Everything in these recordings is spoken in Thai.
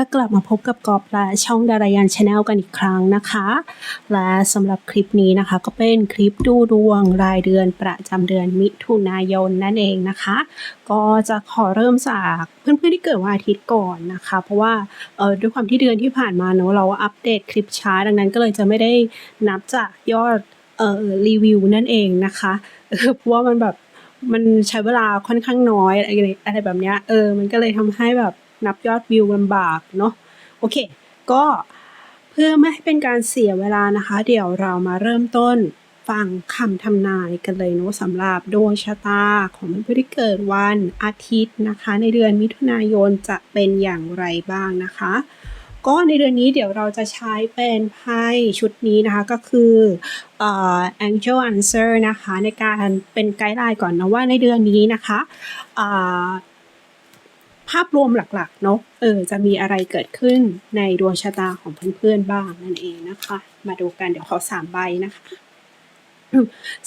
ก็กลับมาพบกับกอบและช่องดารายานชาแนลกันอีกครั้งนะคะ และสำหรับคลิปนี้นะคะ ก็เป็นคลิปดูดวงรายเดือนประจำเดือนมิถุนายนนั่นเองนะคะ ก็จะขอเริ่มจากเพื่อนๆที่เกิดวันอาทิตย์ก่อนนะคะ เพราะว่าเออด้วยความที่เดือนที่ผ่านมาเนอะเราอัปเดตคลิปช้าดังนั้นก็เลยจะไม่ได้นับจากยอดเอ่อรีวิวนั่นเองนะคะเพราะว่ามันแบบมันใช้เวลาค่อนข้างน้อยอะไรอะไรแบบเนี้ยเออ มันก็เลยทำให้แบบ นับยอดวิวลำบากเนาะโอเค ก็เพื่อไม่ให้เป็นการเสียเวลานะคะ เดี๋ยวเรามาเริ่มต้นฟังคำทำนายกันเลยเนาะสำหรับดวงชะตาของผู้ที่เกิดวันอาทิตย์นะคะ ในเดือนมิถุนายนจะเป็นอย่างไรบ้างนะคะ ก็ในเดือนนี้เดี๋ยวเราจะใช้เป็นไพ่ชุดนี้นะคะก็คืออ Angel Answer นะคะ ในการเป็นไกด์ไลน์ก่อนนะว่าในเดือนนี้นะคะ ภาพรวมหลักๆเนาะเออจะมีอะไรเกิดขึ้นในดวงชะตาของเพื่อนๆบ้างนั่นเองนะคะ มาดูกันเดี๋ยวขอสามใบนะคะ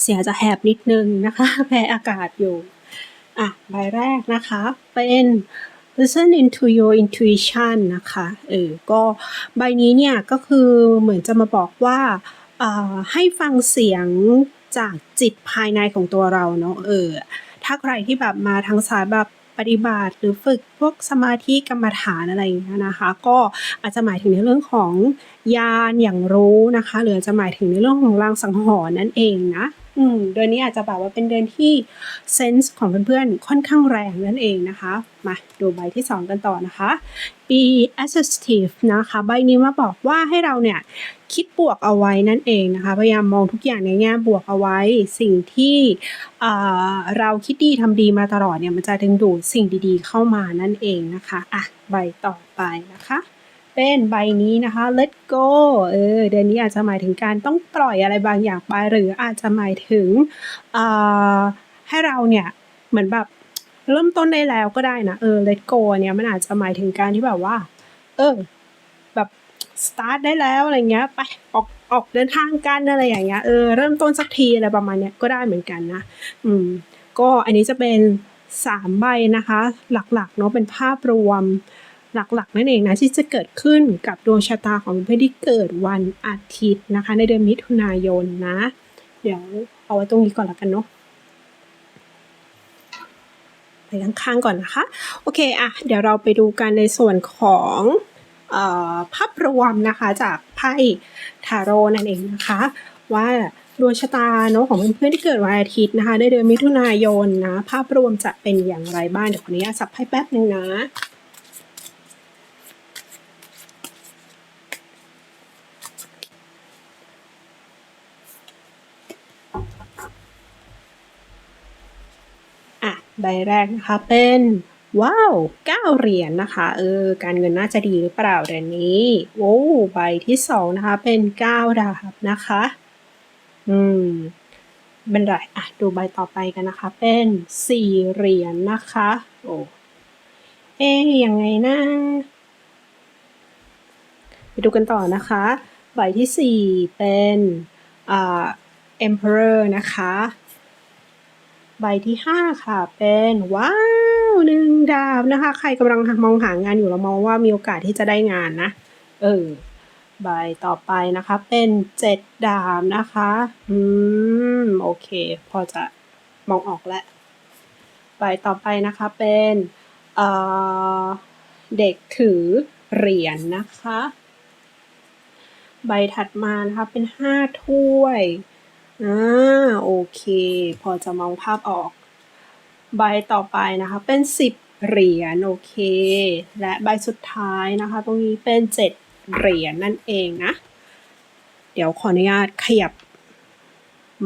เสียจะแหบนิดนึงนะคะแพ้อากาศอยู่อะใบแรกนะคะเป็น listen into your intuition นะคะเออก็ใบนี้เนี่ยก็คือเหมือนจะมาบอกว่าอ่าให้ฟังเสียงจากจิตภายในของตัวเราเนาะเออถ้าใครที่แบบมาทางสายแบบ ปฏิบัติ หรือฝึกพวกสมาธิกรรมฐานอะไรอย่างเงี้ยนะคะ ก็อาจจะหมายถึงในเรื่องของญาณอย่างรู้นะคะหรือจจะหมายถึงในเรื่องของรางสังหรณ์นั่นเองนะ อืมเดือนนี้อาจจะแบบว่าเป็นเดือนที่เซนส์ของเพื่อนๆค่อนข้างแรงนั่นเองนะคะ มาดูใบที่ 2 กันต่อนะคะ be assertive นะคะ ใบนี้มาบอกว่าให้เราเนี่ยคิดบวกเอาไว้นั่นเองนะคะ พยายามมองทุกอย่างในแง่บวกเอาไว้ สิ่งที่เราคิดดีทำดีมาตลอดเนี่ยมันจะดึงดูดสิ่งดีๆเข้ามานั่นเองนะคะ อะ ใบต่อไปนะคะ เป็นใบนี้นะคะ let go เออเดือนนี้อาจจะหมายถึงการต้องปล่อยอะไรบางอย่างไป หรืออาจจะหมายถึงอ่าให้เราเนี่ยเหมือนแบบเริ่มต้นได้แล้วก็ได้นะเออ let go เนี่ยมันอาจจะหมายถึงการที่แบบว่า เออ แบบ start ได้แล้วอะไรเงี้ยไปออกออกเดินทางกันอะไรอย่างเงี้ยเออเริ่มต้นสักทีอะไรประมาณเนี้ยก็ได้เหมือนกันนะ อืม ก็อันนี้จะเป็นสามใบนะคะ หลักๆเนาะเป็นภาพรวม หลักๆ นั่นเองนะที่จะเกิดขึ้นกับดวงชะตาของเพื่อนที่เกิดวันอาทิตย์นะคะ ในเดือนมิถุนายนนะ เดี๋ยวเอาไว้ตรงนี้ก่อนละกันเนาะไปข้างๆก่อนนะคะ โอเคอะเดี๋ยวเราไปดูกันในส่วนของออภาพรวมนะคะจากไพ่ทาโร่นั่นเองนะคะ ว่าดวงชะตาเนาะของเพื่อนๆที่เกิดวันอาทิตย์นะคะในเดือนมิถุนายนนะ ภาพรวมจะเป็นอย่างไรบ้างเดี๋ยวขออนุญาตสับไพ่แป๊บนึงนะ ใบแรกนะคะเป็นว้าวเก้าเหรียญนะคะ เออ การเงินน่าจะดีหรือเปล่าเดือนนี้ โอ้ใบที่สองนะคะ เป็นเก้าดาบนะคะ อืม เป็นไรอะ ดูใบต่อไปกันนะคะ เป็นสี่เหรียญนะคะ โอ้เอ๊ยยังไงนะไปดูกันต่อนะคะ ใบที่สี่เป็นอ่า emperor นะคะ ใบที่ห้าค่ะ เป็นว้าวหนึ่งดาบนะคะ ใครกำลังมองหางานอยู่เรามองว่ามีโอกาสที่จะได้งานนะ เออ ใบต่อไปนะคะ เป็นเจ็ดดาบนะคะ อืม โอเค พอจะมองออกแล้ว ใบต่อไปนะคะเป็นเอ่อเด็กถือเหรียญนะคะ ใบถัดมานะคะเป็นห้าถ้วย อ่า โอเค พอจะมองภาพออก ใบต่อไปนะคะ เป็นสิบเหรียญ โอเค และใบสุดท้ายนะคะ ตรงนี้เป็นเจ็ดเหรียญนั่นเองนะ เดี๋ยวขออนุญาตขยับ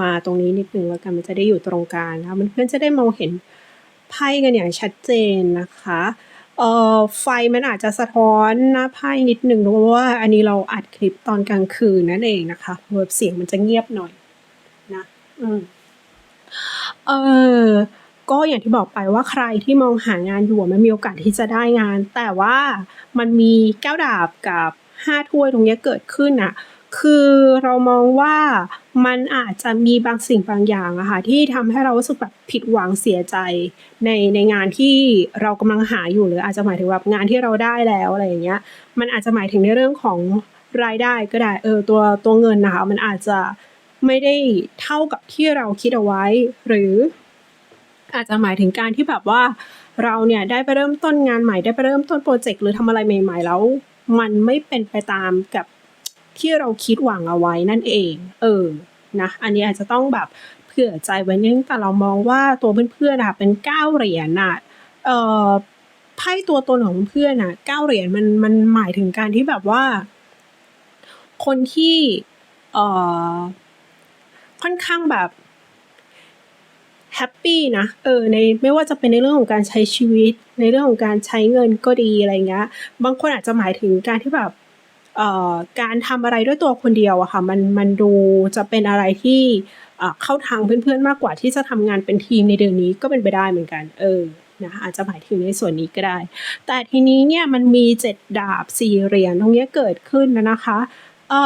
มาตรงนี้นิดนึงแล้วกันมันจะได้อยู่ตรงกลางนะคะมันเพื่อนจะได้มองเห็นไพ่กันอย่างชัดเจนนะคะเอ่อไฟมันอาจจะสะท้อนหน้าไพ่นิดนึงเพราะว่าอันนี้เราอัดคลิปตอนกลางคืนนั่นเองนะคะเวิร์บเสียงมันจะเงียบหน่อย เออ ก็อย่างที่บอกไปว่าใครที่มองหางานอยู่มันมีโอกาสที่จะได้งาน แต่ว่ามันมีแก้วดาบกับห้าถ้วยตรงนี้เกิดขึ้นอะคือเรามองว่ามันอาจจะมีบางสิ่งบางอย่างอะค่ะที่ทำให้เรารู้สึกแบบผิดหวังเสียใจในในงานที่เรากำลังหาอยู่หรืออาจจะหมายถึงแบบงานที่เราได้แล้วอะไรอย่างเงี้ยมันอาจจะหมายถึงในเรื่องของรายได้ก็ได้เออตัวตัวเงินนะคะมันอาจจะ ไม่ได้เท่ากับที่เราคิดเอาไว้ หรืออาจจะหมายถึงการที่แบบว่าเราเนี่ยได้ไปเริ่มต้นงานใหม่ได้ไปเริ่มต้นโปรเจกต์หรือทำอะไรใหม่ ๆ แล้ว มันไม่เป็นไปตามกับที่เราคิดหวังเอาไว้นั่นเอง เออนะอันนี้อาจจะต้องแบบเผื่อใจไว้นิดนึงแต่เรามองว่าตัวเพื่อนๆอะเป็นเก้าเหรียญน่ะเอ่อไพ่ตัวตนของเพื่อนน่ะเก้าเหรียญมันมันหมายถึงการที่แบบว่า คนที่เอ่อ ค่อนข้างแบบแฮปปี้นะ เออ ในไม่ว่าจะเป็นในเรื่องของการใช้ชีวิต ในเรื่องของการใช้เงินก็ดีอะไรเงี้ย บางคนอาจจะหมายถึงการที่แบบเอ่อการทำอะไรด้วยตัวคนเดียวอะค่ะ มันมันดูจะเป็นอะไรที่เข้าทางเพื่อนๆมากกว่าที่จะทำงานเป็นทีมในเดือนนี้ก็เป็นไปได้เหมือนกัน เออนะอาจจะหมายถึงในส่วนนี้ก็ได้ แต่ทีนี้เนี่ยมันมีเจ็ดดาบสี่เหรียญตรงนี้เกิดขึ้นนะนะคะ เอ่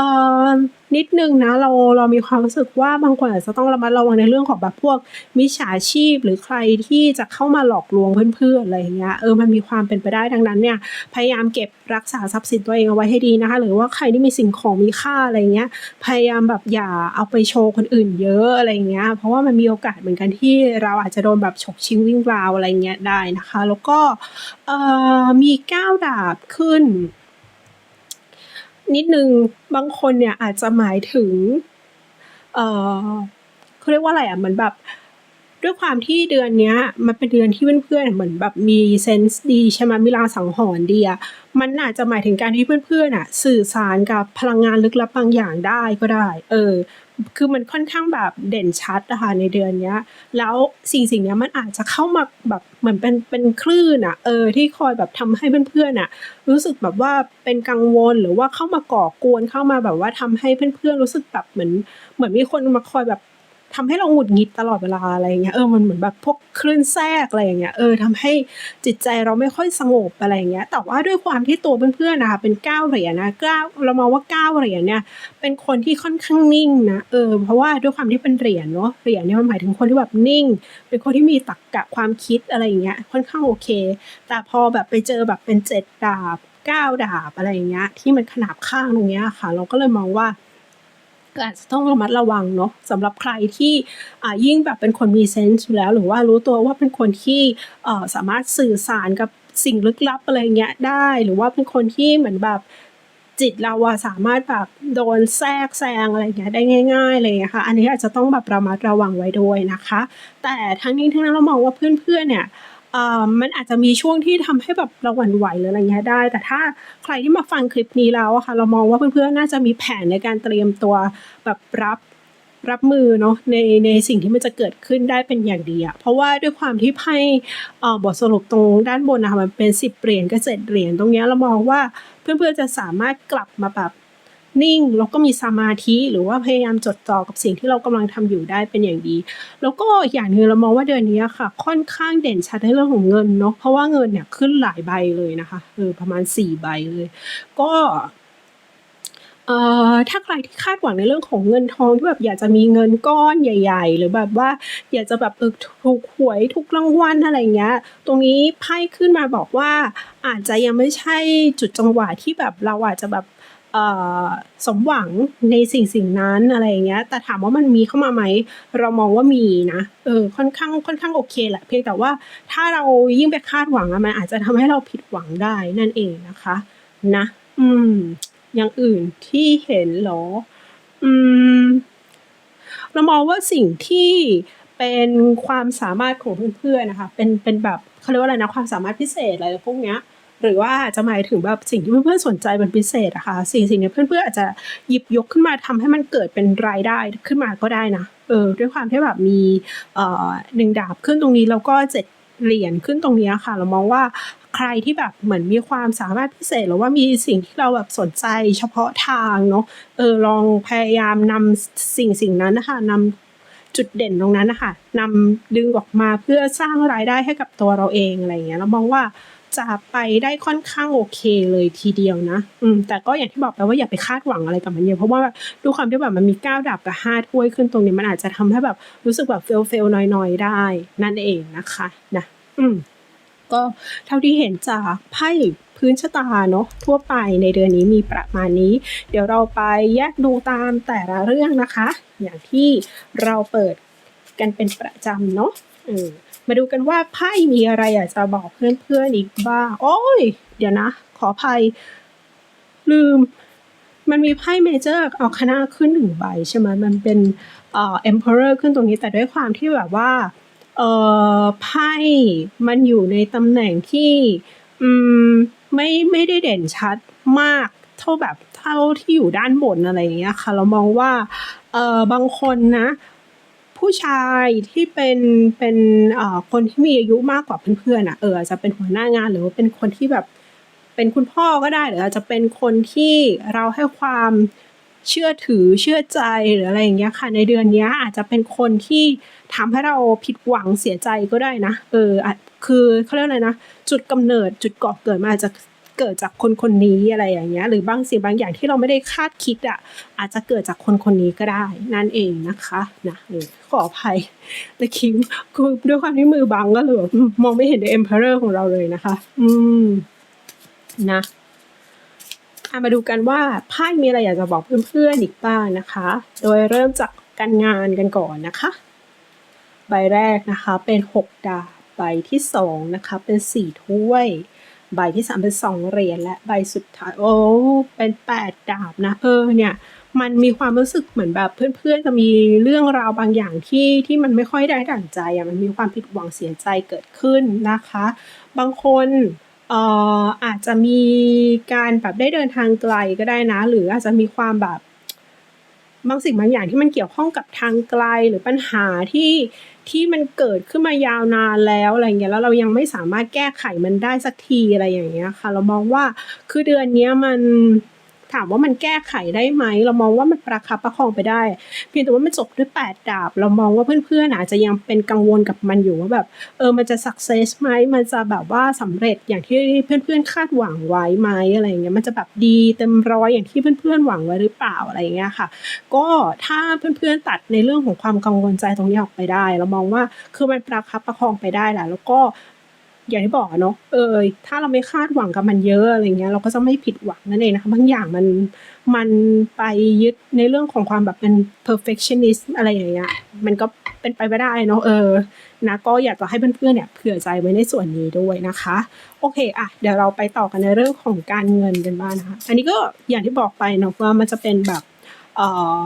อนิดนึงนะเราเรามีความรู้สึกว่าบางคนอาจจะต้องระมัดระวังในเรื่องของแบบพวกมิจฉาชีพ หรือใครที่จะเข้ามาหลอกลวงเพื่อนๆอะไรอย่างเงี้ยเออมันมีความเป็นไปได้ดังนั้นเนี่ยพยายามเก็บรักษาทรัพย์สินตัวเองเอาไว้ให้ดีนะคะ หรือว่าใครที่มีสิ่งของมีค่าอะไรเงี้ยพยายามแบบอย่าเอาไปโชว์คนอื่นเยอะอะไรเงี้ยเพราะว่ามันมีโอกาสเหมือนกันที่เราอาจจะโดนแบบฉกชิงวิ่งราวอะไรเงี้ยได้นะคะ แล้วก็เอ่อมีก้าวดาบขึ้น นิดนึงบางคนเนี่ยอาจจะหมายถึง เออเขาเรียกว่าอะไรอะเหมือนแบบด้วยความที่เดือนเนี้ย มันเป็นเดือนที่เพื่อนๆเหมือนแบบมีเซนส์ดีใช่ไหมมีลางสังหรณ์ดีอะมันอาจจะหมายถึงการที่เพื่อนๆอะ สื่อสารกับพลังงานลึกลับบางอย่างได้ก็ได้ เออ คือมันค่อนข้างแบบเด่นชัดนะคะในเดือนเนี้ย แล้วสิ่งสิ่งนี้มันอาจจะเข้ามาแบบเหมือนเป็นเป็นคลื่นอะเออที่คอยแบบทำให้เพื่อนๆอะรู้สึกแบบว่าเป็นกังวลหรือว่าเข้ามาก่อกวนเข้ามาแบบว่าทำให้เพื่อนๆรู้สึกแบบเหมือนเหมือนมีคนมาคอยแบบ ทำให้เราหงุดหงิดตลอดเวลาอะไรอย่างเงี้ยเออมันเหมือนแบบพวกคลื่นแทรกอะไรอย่างเงี้ยเออทำให้จิตใจเราไม่ค่อยสงบอะไรอย่างเงี้ยแต่ว่าด้วยความที่ตัวเพื่อนๆนะคะเป็นเก้าเหรียญนะเก้าเรามองว่าเก้าเหรียญเนี่ยเป็นคนที่ค่อนข้างนิ่งนะเออเพราะว่าด้วยความที่เป็นเหรียญเนาะเหรียญเนี่ยมันหมายถึงคนที่แบบนิ่ง เป็นคนที่มีตรรกะความคิดอะไรอย่างเงี้ยค่อนข้างโอเค แต่พอแบบไปเจอแบบเป็นเจ็ดดาบเก้าดาบอะไรอย่างเงี้ยที่มันขนาบข้างตรงเนี้ยค่ะ เราก็เลยมองว่า ก็อาจจะต้องระมัดระวังเนาะสำหรับใครที่ยิ่งแบบเป็นคนมีเซนส์อยู่แล้ว หรือว่ารู้ตัวว่าเป็นคนที่สามารถสื่อสารกับสิ่งลึกลับอะไรเงี้ยได้ หรือว่าเป็นคนที่เหมือนแบบจิตเราอะสามารถแบบโดนแทรกแซงอะไรเงี้ยได้ง่ายๆอะไรเลยค่ะอันนี้อาจจะต้องแบบระมัดระวังไว้ด้วยนะคะ แต่ทั้งนี้ทั้งนั้นเรามองว่าเพื่อนๆเนี่ย มันอาจจะมีช่วงที่ทำให้แบบเราหวั่นไหวหรืออะไรเงี้ยได้ แต่ถ้าใครที่มาฟังคลิปนี้แล้วอะค่ะเรามองว่าเพื่อนๆน่าจะมีแผนในการเตรียมตัวแบบรับรับมือเนาะในในสิ่งที่มันจะเกิดขึ้นได้เป็นอย่างดีอะเพราะว่าด้วยความที่ไพ่บทสรุปตรงด้านบนนะคะมันเป็นสิบเหรียญกับเจ็ดเหรียญตรงเนี้ยเรามองว่าเพื่อนๆจะสามารถกลับมาแบบ นิ่งแล้วก็มีสมาธิหรือว่าพยายามจดจ่อกับสิ่งที่เรากำลังทำอยู่ได้เป็นอย่างดี แล้วก็อย่างหนึ่งเรามองว่าเดือนนี้ค่ะ ค่อนข้างเด่นชัดในเรื่องของเงินเนาะเพราะว่าเงินเนี่ยขึ้นหลายใบเลยนะคะเออประมาณสี่ใบเลย ก็เอ่อถ้าใครที่คาดหวังในเรื่องของเงินทองที่แบบอยากจะมีเงินก้อนใหญ่ ๆ หรือแบบว่าอยากจะแบบเออถูกหวยถูกรางวัลอะไรเงี้ย ตรงนี้ไพ่ขึ้นมาบอกว่าอาจจะยังไม่ใช่จุดจังหวะที่แบบเราอาจจะแบบ สมหวังในสิ่งสิ่งนั้นอะไรอย่างเงี้ย แต่ถามว่ามันมีเข้ามาไหม เรามองว่ามีนะ เออ ค่อนข้างค่อนข้างโอเคแหละ เพียงแต่ว่าถ้าเรายิ่งไปคาดหวังอะมันอาจจะทำให้เราผิดหวังได้นั่นเองนะคะ นะ อืม อย่างอื่นที่เห็นเหรอ อืม เรามองว่าสิ่งที่เป็นความสามารถของเพื่อนๆนะคะ เป็นเป็นแบบเขาเรียกว่าอะไรนะ ความสามารถพิเศษอะไรพวกเนี้ย หรือว่าจะหมายถึงแบบสิ่งที่เพื่อนๆสนใจเป็นพิเศษอะค่ะสิ่งสิ่งนี้เพื่อนๆอาจจะหยิบยกขึ้นมาทำให้มันเกิดเป็นรายได้ขึ้นมาก็ได้นะเออด้วยความที่แบบมีเอ่อหนึ่งดาบขึ้นตรงนี้แล้วก็เจ็ดเหรียญขึ้นตรงนี้ค่ะ เรามองว่าใครที่แบบเหมือนมีความสามารถพิเศษ หรือว่ามีสิ่งที่เราแบบสนใจเฉพาะทางเนาะเออลองพยายามนำสิ่งสิ่งนั้นนะคะนำจุดเด่นตรงนั้นนะคะนำดึงออกมาเพื่อสร้างรายได้ให้กับตัวเราเองอะไรอย่างเงี้ยเรามองว่า จะไปได้ค่อนข้างโอเคเลยทีเดียวนะ อืม แต่ก็อย่างที่บอกไปว่าอย่าไปคาดหวังอะไรกับมันเยอะเพราะว่าด้วยความที่แบบมันมี9ดาบกับ5ถ้วยขึ้นตรงนี้มันอาจจะทำให้แบบรู้สึกแบบเฟลเฟลๆนอยๆ ได้ นั่นเองนะคะนะอืม ก็เท่าที่เห็นจากไพ่พื้นชะตาเนาะทั่วไปในเดือนนี้มีประมาณนี้ เดี๋ยวเราไปแยกดูตามแต่ละเรื่องนะคะ อย่างที่เราเปิดกันเป็นประจำเนาะเออ มาดูกันว่าไพ่มีอะไรอยากจะบอกเพื่อนๆอีกบ้าง โอ้ย เดี๋ยวนะ ขออภัย ลืม มันมีไพ่เมเจอร์เอาคณะขึ้นหนึ่งใบใช่ไหมมันเป็นเอ่อ emperor ขึ้นตรงนี้แต่ด้วยความที่แบบว่าเอ่อไพ่มันอยู่ในตำแหน่งที่อืมไม่ไม่ได้เด่นชัดมากเท่าแบบเท่าที่อยู่ด้านบนอะไรอย่างเงี้ยค่ะ เรามองว่าเอ่อบางคนนะ ผู้ชายที่เป็นเป็นคนที่มีอายุมากกว่าเพื่อนๆอะเอออาจจะเป็นหัวหน้างานหรือว่าเป็นคนที่แบบเป็นคุณพ่อก็ได้หรืออาจจะเป็นคนที่เราให้ความเชื่อถือเชื่อใจหรืออะไรอย่างเงี้ยค่ะ ในเดือนนี้อาจจะเป็นคนที่ทำให้เราผิดหวังเสียใจก็ได้นะ เออคือเขาเรียกอะไรนะ จุดกำเนิดจุดก่อเกิดมันอาจจะ เกิดจากคนคนนี้อะไรอย่างเงี้ย หรือบางสิ่งบางอย่างที่เราไม่ได้คาดคิดอะอาจจะเกิดจากคนคนนี้ก็ได้ นั่นเองนะคะนะขออภัยตะคิมคือด้วยความที่มือบังก็เลยแบบมองไม่เห็น The Emperor ของเราเลยนะคะ อืมนะมาดูกันว่าไพ่มีอะไรอยากจะบอกเพื่อนๆอีกบ้างนะคะ โดยเริ่มจากการงานกันก่อนนะคะ ใบแรกนะคะเป็นหกดาบ ใบที่สองนะคะเป็นสี่ถ้วย ใบที่สามเป็นสองเหรียญและใบสุดท้ายโอ้เป็นแปดดาบนะเออเนี่ยมันมีความรู้สึกเหมือนแบบเพื่อนๆจะมีเรื่องราวบางอย่างที่ที่มันไม่ค่อยได้ดั่งใจอะมันมีความผิดหวังเสียใจเกิดขึ้นนะคะ บางคนเอ่ออาจจะมีการแบบได้เดินทางไกลก็ได้นะ หรืออาจจะมีความแบบบางสิ่งบางอย่างที่มันเกี่ยวข้องกับทางไกลหรือปัญหาที่ ที่มันเกิดขึ้นมายาวนานแล้วอะไรเงี้ยแล้วเรายังไม่สามารถแก้ไขมันได้สักทีอะไรอย่างเงี้ยค่ะ เรามองว่าคือเดือนเนี้ยมัน ถามว่ามันแก้ไขได้ไหม เรามองว่ามันประคับประคองไปได้ เพียงแต่ว่ามันจบด้วยแปดดาบ เรามองว่าเพื่อนๆอาจจะยังเป็นกังวลกับมันอยู่ว่าแบบ เออมันจะสักเซสไหมมันจะแบบว่าสำเร็จอย่างที่เพื่อนๆคาดหวังไว้ไหมอะไรเงี้ยมันจะแบบดีเต็มร้อยอย่างที่เพื่อนๆหวังไว้หรือเปล่าอะไรเงี้ยค่ะ ก็ถ้าเพื่อนๆตัดในเรื่องของความกังวลใจตรงนี้ออกไปได้ เรามองว่าคือมันประคับประคองไปได้แหละแล้วก็ อย่างที่บอกอะเนาะเออถ้าเราไม่คาดหวังกับมันเยอะอะไรเงี้ย เราก็จะไม่ผิดหวังนั่นเองนะคะบางอย่างมันมันไปยึดในเรื่องของความแบบเป็น perfectionist อะไรอย่างเงี้ยมันก็เป็นไปไม่ได้เนาะเออนะก็อยากจะให้เพื่อนๆเนี่ยเผื่อใจไว้ในส่วนนี้ด้วยนะคะ โอเคอะเดี๋ยวเราไปต่อกันในเรื่องของการเงินกันบ้างนะคะอันนี้ก็อย่างที่บอกไปเนาะว่ามันจะเป็นแบบเอ่อ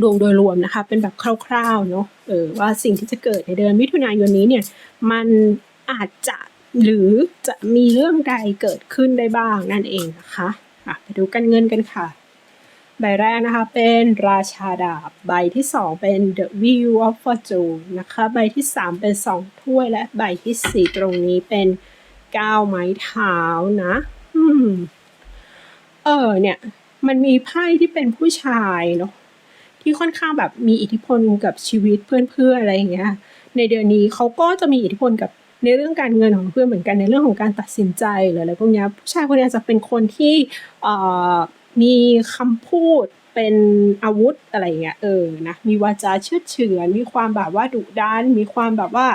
ดวงโดยรวมนะคะ เป็นแบบคร่าวๆเนาะเออว่าสิ่งที่จะเกิดในเดือนมิถุนายนนี้เนี่ย มัน อาจจะหรือจะมีเรื่องใดเกิดขึ้นได้บ้างนั่นเองนะคะะไปดูกันเงินกันค่ะ ใบแรกนะคะเป็นราชาดาบ ใบที่สองเป็น The Wheel of Fortune นะคะ ใบที่สามเป็นสองถ้วยและใบที่สี่ตรงนี้เป็นเก้าไม้เท้านะอืมเออเนี่ย มันมีไพ่ที่เป็นผู้ชายเนาะที่ค่อนข้างแบบมีอิทธิพลกับชีวิตเพื่อนๆอะไรอย่างเงี้ยในเดือนนี้เขาก็จะมีอิทธิพลกับ ในเรื่องการเงินของเพื่อนเหมือนกันในเรื่องของการตัดสินใจหรืออะไรพวกนี้ผู้ชายคนนี้จะเป็นคนที่มีคำพูดเป็นอาวุธอะไรอย่างเงี้ยเออนะมีวาจาเชื่อเฉือนมีความแบบว่าดุดันมีความแบบว่า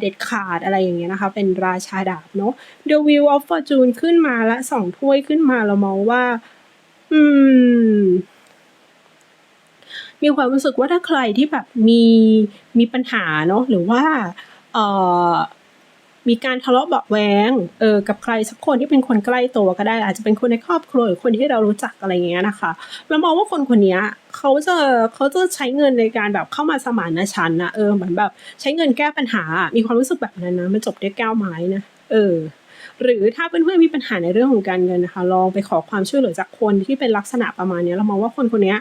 เด็ดขาดอะไรอย่างเงี้ยนะคะเป็นราชาดาบเนาะ The Wheel of Fortune ขึ้นมาและสองถ้วยขึ้นมาเรามองว่า อืม มีความรู้สึกว่าถ้าใครที่แบบมีมีปัญหาเนาะหรือว่า เอ่อ มีการทะเลาะเบาะแว้งเออกับใครสักคนที่เป็นคนใกล้ตัวก็ได้ อาจจะเป็นคนในครอบครัวหรือคนที่เรารู้จักอะไรเงี้ยนะคะ เรามองว่าคนคนนี้เขาจะเขาจะใช้เงินในการแบบเข้ามาสมานฉันนะเออเหมือนแบบใช้เงินแก้ปัญหา มีความรู้สึกแบบนั้นนะมันจบด้วยแก้วไม้นะเออ หรือถ้าเพื่อนๆมีปัญหาในเรื่องของการเงินนะคะ ลองไปขอความช่วยเหลือจากคนที่เป็นลักษณะประมาณนี้เรามองว่าคนคนนี้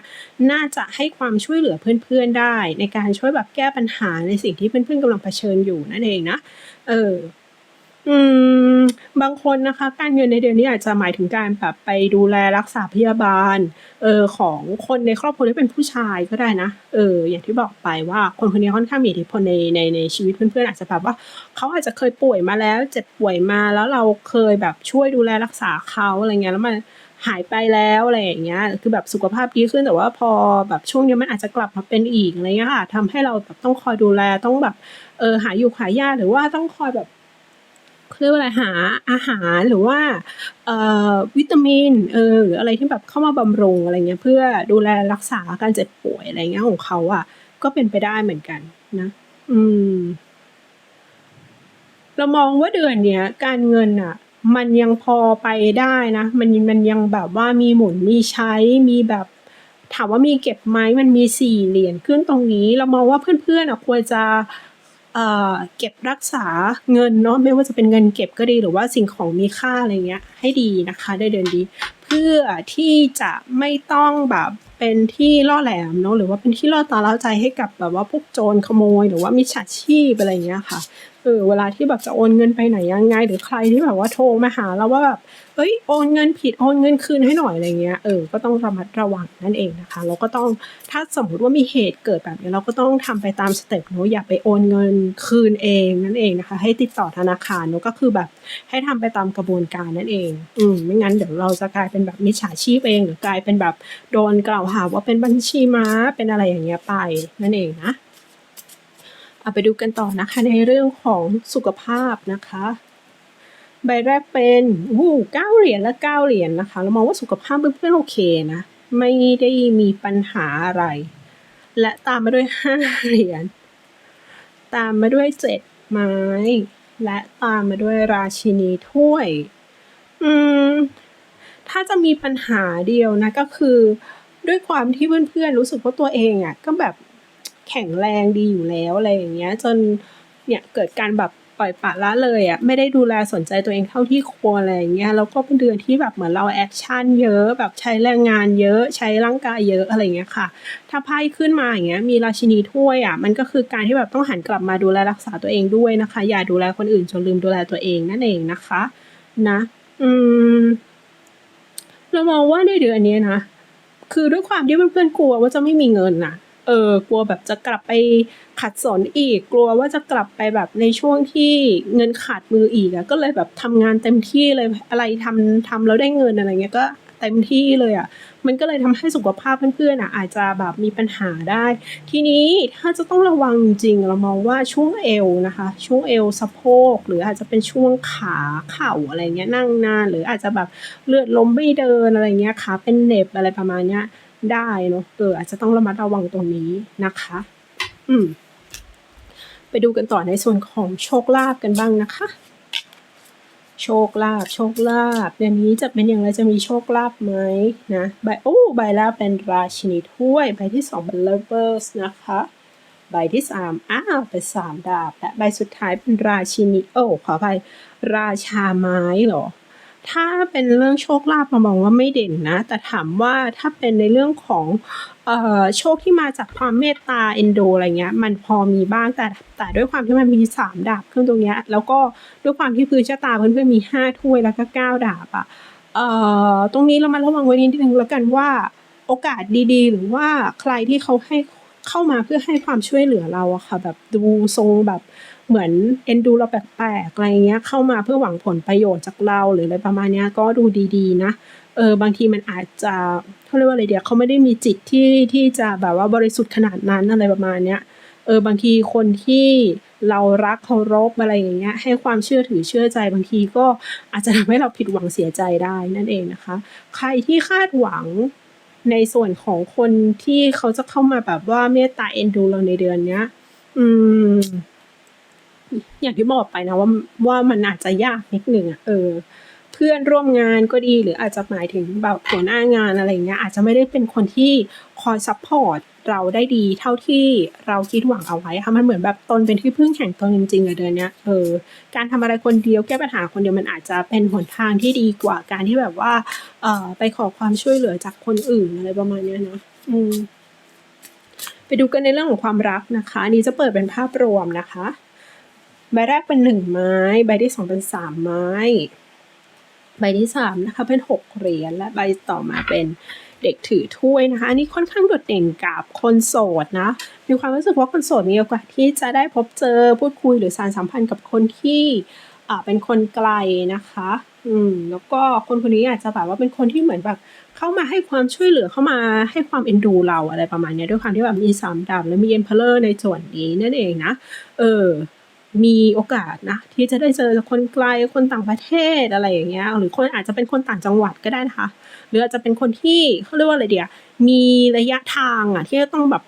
น่าจะให้ความช่วยเหลือเพื่อนๆได้ ในการช่วยแบบแก้ปัญหาในสิ่งที่เพื่อนๆกำลังเผชิญอยู่นั่นเองนะเออ อืม บางคนนะคะ การเงินในเดือนนี้อาจจะหมายถึงการแบบไปดูแลรักษาพยาบาลเออของคนในครอบครัวที่เป็นผู้ชายก็ได้นะเอออย่างที่บอกไปว่าคนคนนี้ค่อนข้างมีอิทธิพลในในในชีวิตเพื่อนๆอาจจะแบบว่าเขาอาจจะเคยป่วยมาแล้วเจ็บป่วยมาแล้วเราเคยแบบช่วยดูแลรักษาเขาอะไรเงี้ยแล้วมันหายไปแล้วอะไรอย่างเงี้ย คือแบบสุขภาพดีขึ้นแต่ว่าพอแบบช่วงนี้มันอาจจะกลับมาเป็นอีกอะไรเงี้ยค่ะทำให้เราแบบต้องคอยดูแลต้องแบบเออหาอยู่หายาหรือว่าต้องคอยแบบ เรียกว่าอะไรหาอาหารหรือว่าเอ่อวิตามินเออหรืออะไรที่แบบเข้ามาบำรุงอะไรเงี้ยเพื่อดูแลรักษาการเจ็บป่วยอะไรเงี้ยของเขาอะก็เป็นไปได้เหมือนกันนะ อืม เรามองว่าเดือนเนี้ยการเงินอะมันยังพอไปได้นะ มันมันยังแบบว่ามีหมุนมีใช้มีแบบถามว่ามีเก็บไหมมันมีสี่เหรียญขึ้นตรงนี้ เรามองว่าเพื่อนๆอะควรจะ เก็บรักษาเงินเนาะไม่ว่าจะเป็นเงินเก็บก็ดีหรือว่าสิ่งของมีค่าอะไรเงี้ยให้ดีนะคะ ได้เดือนดี พื่อที่จะไม่ต้องแบบเป็นที่ล่อแหลมเนาะหรือว่าเป็นที่ล่อตาล่อใจให้กับแบบว่าพวกโจรขโมย หรือว่ามิจฉาชีพอะไรเงี้ยค่ะเออเวลาที่แบบจะโอนเงินไปไหนยังไง หรือใครที่แบบว่าโทรมาหาเราว่าแบบเอ้ยโอนเงินผิดโอนเงินคืนให้หน่อยอะไรเงี้ยเออก็ต้องระมัดระวังนั่นเองนะคะเราก็ต้องถ้าสมมติว่ามีเหตุเกิดแบบนี้เราก็ต้องทำไปตามสเต็ปเนาะอย่าไปโอนเงินคืนเองนั่นเองนะคะ ให้ติดต่อธนาคารเนาะก็คือแบบให้ทำไปตามกระบวนการนั่นเอง อืมไม่งั้นเดี๋ยวเราจะกลายเป็นเป็นแบบมิจฉาชีพเอง หรือกลายเป็นแบบโดนกล่าวหาว่าเป็นบัญชีม้าเป็นอะไรอย่างเงี้ยไปนั่นเองนะเอาไปดูกันต่อนะคะในเรื่องของสุขภาพนะคะใบแรกเป็นวู้เก้าเหรียญและเก้าเหรียญนะคะ เรามองว่าสุขภาพเพื่อนๆโอเคนะ ไม่ได้มีปัญหาอะไร และตามมาด้วยห้าเหรียญ ตามมาด้วยเจ็ดไม้ และตามมาด้วยราชินีถ้วย อืม ถ้าจะมีปัญหาเดียวนะก็คือด้วยความที่เพื่อนๆรู้สึกว่าตัวเองอะก็แบบแข็งแรงดีอยู่แล้วอะไรอย่างเงี้ย จนเนี่ยเกิดการแบบปล่อยปละละเลยอะไม่ได้ดูแลสนใจตัวเองเท่าที่ควรอะไรอย่างเงี้ยแล้วก็เป็นเดือนที่แบบเหมือนเราแอคชั่นเยอะแบบใช้แรงงานเยอะใช้ร่างกายเยอะอะไรเงี้ยค่ะ ถ้าไพ่ขึ้นมาอย่างเงี้ยมีราชินีถ้วยอะมันก็คือการที่แบบต้องหันกลับมาดูแลรักษาตัวเองด้วยนะคะ อย่าดูแลคนอื่นจนลืมดูแลตัวเองนั่นเองนะคะ นะ อืม เรามองว่าในเดือนนี้นะ คือด้วยความที่เพื่อนๆกลัวว่าจะไม่มีเงินน่ะเออกลัวแบบจะกลับไปขัดสนอีก กลัวว่าจะกลับไปแบบในช่วงที่เงินขาดมืออีกอะก็เลยแบบทำงานเต็มที่เลยอะไรทำทำแล้วได้เงินอะไรเงี้ยก็ เต็มที่เลยอะมันก็เลยทำให้สุขภาพเพื่อนๆอะอาจจะแบบมีปัญหาได้ ทีนี้ถ้าจะต้องระวังจริงเรามองว่าช่วงเอวนะคะ ช่วงเอวสะโพก หรืออาจจะเป็นช่วงขาเข่าอะไรเงี้ยนั่งนานหรืออาจจะแบบเลือดลมไม่เดินอะไรเงี้ยขาเป็นเน็บอะไรประมาณเนี้ยได้เนาะเอออาจจะต้องระมัดระวังตรงนี้นะคะ อืม ไปดูกันต่อในส่วนของโชคลาภกันบ้างนะคะ โชคลาภโชคลาภเดือนนี้จะเป็นอย่างไรจะมีโชคลาภไหมนะใบโอ้ใบแรกเป็นราชินีถ้วย ใบที่สองเป็นเลเวอร์สนะคะใบที่สามอ้าวเป็นสามดาบและใบสุดท้ายเป็นราชินีโอ้ขออภัยราชาไม้เหรอ ถ้าเป็นเรื่องโชคลาภเรามองว่าไม่เด่นนะ แต่ถามว่าถ้าเป็นในเรื่องของโชคที่มาจากความเมตตาเอ็นดูอะไรเงี้ยมันพอมีบ้างแต่แต่ด้วยความที่มันมีสามดาบขึ้นตรงเนี้ยแล้วก็ด้วยความที่พื้นชะตาเพื่อนๆมีห้าถ้วยแล้วก็เก้าดาบอะเอ่อตรงนี้เรามาระวังไว้นิดนึงแล้วกันว่าโอกาสดีๆ หรือว่าใครที่เขาให้เข้ามาเพื่อให้ความช่วยเหลือเราอะค่ะแบบดูทรงแบบ เหมือนเอ็นดูเราแปลกๆอะไรเงี้ยเข้ามาเพื่อหวังผลประโยชน์จากเราหรืออะไรประมาณเนี้ยก็ดูดีๆนะเออบางทีมันอาจจะเขาเรียกว่าอะไรเดียวเขาไม่ได้มีจิตที่ที่จะแบบว่าบริสุทธิ์ขนาดนั้นอะไรประมาณเนี้ยเออบางทีคนที่เรารักเคารพอะไรอย่างเงี้ยให้ความเชื่อถือเชื่อใจบางทีก็อาจจะทำให้เราผิดหวังเสียใจได้นั่นเองนะคะ ใครที่คาดหวังในส่วนของคนที่เขาจะเข้ามาแบบว่าเมตตาเอ็นดูเราในเดือนเนี้ย อืม อย่างที่บอกไปนะว่าว่ามันอาจจะยากนิดหนึ่งอะเออ เพื่อนร่วมงานก็ดีหรืออาจจะหมายถึงแบบหัวหน้างานอะไรเงี้ยอาจจะไม่ได้เป็นคนที่คอยซัพพอร์ตเราได้ดีเท่าที่เราคิดหวังเอาไว้ค่ะมันเหมือนแบบตนเป็นที่พึ่งแห่งตนจริงๆอะเดือนเนี้ยเออการทำอะไรคนเดียวแก้ปัญหาคนเดียวมันอาจจะเป็นหนทางที่ดีกว่าการที่แบบว่า เอ่อไปขอความช่วยเหลือจากคนอื่นอะไรประมาณเนี้ยนะอืมไปดูกันในเรื่องของความรักนะคะ อันนี้จะเปิดเป็นภาพรวมนะคะ ใบแรกเป็นหนึ่งไม้ ใบที่สองเป็นสามไม้ ใบที่สามนะคะเป็นหกเหรียญและใบต่อมาเป็นเด็กถือถ้วยนะคะ อันนี้ค่อนข้างโดดเด่นกับคนโสดนะ มีความรู้สึกว่าคนโสดมีโอกาสที่จะได้พบเจอพูดคุยหรือสารสัมพันธ์กับคนที่อ่าเป็นคนไกลนะคะ อืม แล้วก็คนคนนี้อาจจะแบบว่าเป็นคนที่เหมือนแบบเข้ามาให้ความช่วยเหลือเข้ามาให้ความเอ็นดูเราอะไรประมาณนี้ด้วยความที่แบบมีสามดาบและมีเอ็มเพลเลอร์ในส่วนนี้นั่นเองนะ เออ มีโอกาสนะที่จะได้เจอคนไกลคนต่างประเทศอะไรอย่างเงี้ยหรือคนอาจจะเป็นคนต่างจังหวัดก็ได้นะคะ หรืออาจจะเป็นคนที่เขาเรียกว่าอะไรเดียวมีระยะทางอะที่จะต้องแบบ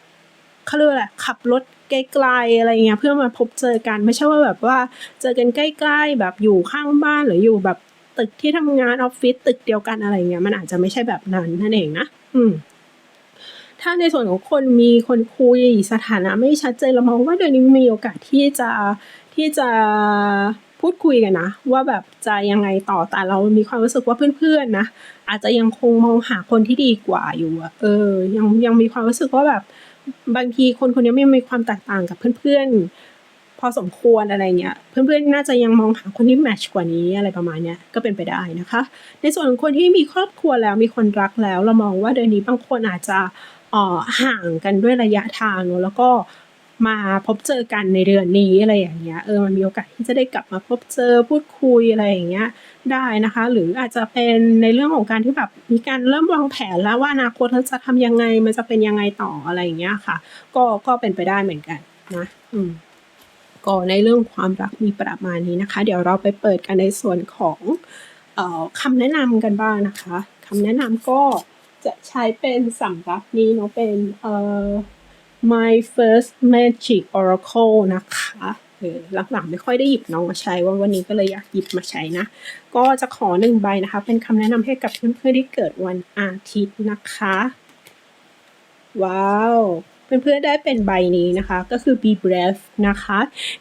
เขาเรียกว่าอะไรขับรถไกลๆอะไรเงี้ยเพื่อมาพบเจอกันไม่ใช่ว่าแบบว่าเจอกันใกล้ๆแบบอยู่ข้างบ้านหรืออยู่แบบตึกที่ทำงานออฟฟิศตึกเดียวกันอะไรเงี้ยมันอาจจะไม่ใช่แบบนั้นนั่นเองนะอืม ถ้าในส่วนของคนมีคนคุยสถานะไม่ชัดเจนเรามองว่าเดือนนี้มีโอกาสที่จะที่จะพูดคุยกันนะ ว่าแบบจะยังไงต่อแต่เรามีความรู้สึกว่าเพื่อนๆนะอาจจะยังคงมองหาคนที่ดีกว่าอยู่อะเออ ยังยังมีความรู้สึกว่าแบบบางทีคนคนนี้ไม่มีความแตกต่างกับเพื่อนๆ พอสมควรอะไรเงี้ยเพื่อนๆน่าจะยังมองหาคนที่แมทช์กว่านี้อะไรประมาณเนี้ยก็เป็นไปได้นะคะ ในส่วนของคนที่มีครอบครัวแล้วมีคนรักแล้ว เรามองว่าเดือนนี้บางคนอาจจะ ห่างกันด้วยระยะทางเนอะแล้วก็มาพบเจอกันในเดือนนี้อะไรอย่างเงี้ยเออมันมีโอกาสที่จะได้กลับมาพบเจอพูดคุยอะไรอย่างเงี้ยได้นะคะ หรืออาจจะเป็นในเรื่องของการที่แบบมีการเริ่มวางแผนแล้วว่าอนาคตเราจะทำยังไงมันจะเป็นยังไงต่ออะไรอย่างเงี้ยค่ะ ก็ก็เป็นไปได้เหมือนกันนะอืมก็ในเรื่องความรักมีประมาณนี้นะคะ เดี๋ยวเราไปเปิดกันในส่วนของออคำแนะนำกันบ้างนะคะคำแนะนำก็ จะใช้เป็นสำหรับนี้เนาะเป็นเอ่อ my first magic oracle นะคะเออหลังๆไม่ค่อยได้หยิบน้องมาใช้ว่าวันนี้ก็เลยอยากหยิบมาใช้นะ ก็จะขอหนึ่งใบนะคะ เป็นคำแนะนำให้กับเพื่อนๆที่เกิดวันอาทิตย์นะคะ ว้าว เพื่อนๆได้เป็นใบนี้นะคะ ก็คือ be brave นะคะ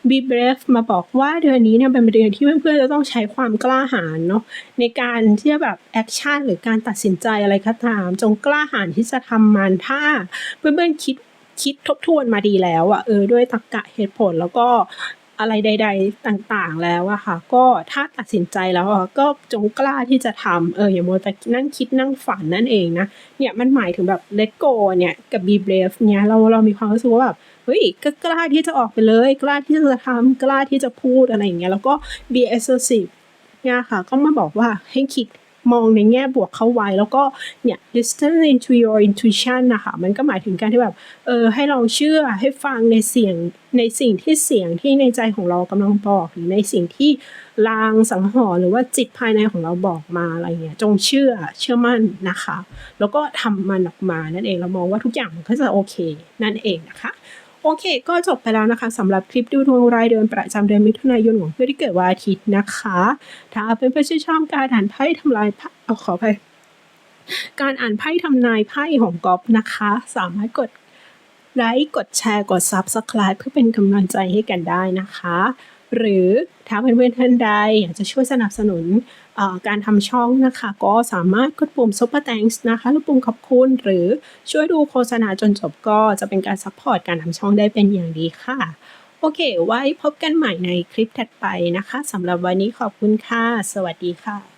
be brave มาบอกว่าเดือนนี้เนี่ยเป็นเดือนที่เพื่อนๆจะต้องใช้ความกล้าหาญเนาะในการที่จะแบบแอคชั่นหรือการตัดสินใจอะไรก็ตาม จงกล้าหาญที่จะทำมันถ้าเพื่อนๆคิดคิดทบทวนมาดีแล้วอะเออด้วยตรรกะเหตุผลแล้วก็ อะไรใด ๆ ต่างๆแล้วอะค่ะ ก็ถ้าตัดสินใจแล้วอะก็จงกล้าที่จะทำเอออย่ามัวแต่นั่งคิดนั่งฝันนั่นเองนะเนี่ยมันหมายถึงแบบ let go เนี่ยกับ be brave เนี่ยเราเรามีความรู้สึกว่าแบบเฮ้ยก็กล้าที่จะออกไปเลย กล้าที่จะทำกล้าที่จะพูดอะไรอย่างเงี้ยแล้วก็ be assertive เนี่ยค่ะ ก็มาบอกว่าให้คิด มองในแง่บวกเข้าไว้ แล้วก็เนี่ย listen into your intuition นะคะมันก็หมายถึงการที่แบบเออให้ลองเชื่อให้ฟังในเสียงในสิ่งที่เสียงที่ในใจของเรากำลังบอกหรือในสิ่งที่ลางสังหรณ์หรือว่าจิตภายในของเราบอกมาอะไรเงี้ยจงเชื่อเชื่อมั่นนะคะ แล้วก็ทำมันออกมานั่นเองเรามองว่าทุกอย่างมันก็จะโอเค นั่นเองนะคะ โอเค ก็จบไปแล้วนะคะสำหรับคลิปดูดวงรายเดือนประจำเดือนมิถุนายนของเพื่อนที่เกิดวันอาทิตย์นะคะ ถ้าเป็นเพื่อนที่ชอบการอ่านไพ่ทำลายเอาขอไปการอ่านไพ่ทำนายไพ่ของก๊อฟนะคะ สามารถกดไลค์กดแชร์กด Subscribe เพื่อเป็นกำลังใจให้กันได้นะคะ หรือถ้าเพื่อนๆท่านใดอยากจะช่วยสนับสนุน การทำช่องนะคะ ก็สามารถกดปุ่ม Super Thanks นะคะหรือปุ่มขอบคุณ หรือช่วยดูโฆษณาจนจบก็จะเป็นการซัพพอร์ตการทำช่องได้เป็นอย่างดีค่ะ โอเค ไว้พบกันใหม่ในคลิปถัดไปนะคะสำหรับวันนี้ขอบคุณค่ะ สวัสดีค่ะ